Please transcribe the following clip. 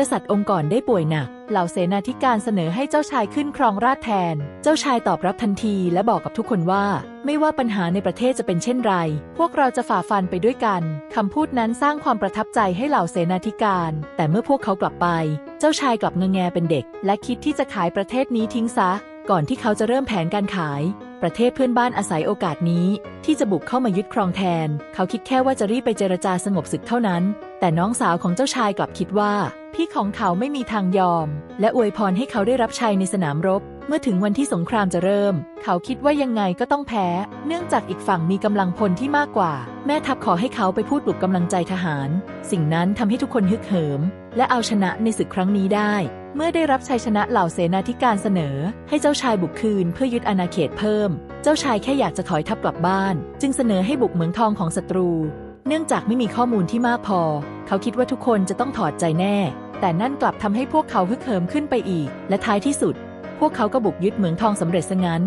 กษัตริย์องค์ก่อนได้ป่วยหนัก เหล่าเสนาธิการเสนอให้เจ้าชายขึ้นครองราชแทน เจ้าชายตอบรับทันทีและบอกกับทุกคนว่า ไม่ว่าปัญหาในประเทศจะเป็นเช่นไร พวกเราจะฝ่าฟันไปด้วยกัน คำพูดนั้นสร้างความประทับใจให้เหล่าเสนาธิการ แต่เมื่อพวกเขากลับไป เจ้าชายกลับเงงแงเป็นเด็ก และคิดที่จะขายประเทศนี้ทิ้งซะ ก่อนที่เขาจะเริ่มแผนการขาย ประเทศเพื่อนบ้านอาศัยโอกาสนี้ ที่จะบุกเข้ามายึดครองแทน เขาคิดแค่ว่าจะรีบไปเจรจาสงบศึกเท่านั้น แต่น้องสาวของเจ้าชายกลับคิดว่า พี่ของเขาไม่มีทางยอม และอวยพรให้เขาได้รับชัยในสนามรบ เมื่อถึงวันที่สงครามจะเริ่ม เขาคิดว่ายังไงก็ต้องแพ้ เนื่องจากอีกฝั่งมีกำลังพลที่มากกว่า แม่ทัพขอให้เขาไปพูดปลุกกำลังใจทหาร สิ่งนั้นทำให้ทุกคนฮึกเหิม และเอาชนะในศึกครั้งนี้ได้เมื่อได้รับชัยชนะเหล่าเสนาธิการเสนอ ให้เจ้าชายบุกคืนเพื่อยึดอาณาเขตเพิ่ม เจ้าชายแค่อยากจะถอยทัพกลับบ้านจึงเสนอให้บุกเหมืองทองของศัตรู เนื่องจากไม่มีข้อมูลที่มากพอ เขาคิดว่าทุกคนจะต้องถอดใจแน่ แต่นั่นกลับทำให้พวกเขาฮึกเหิมขึ้นไปอีก และท้ายที่สุด พวกเขาก็บุกยึดเหมืองทองสำเร็จซะงั้น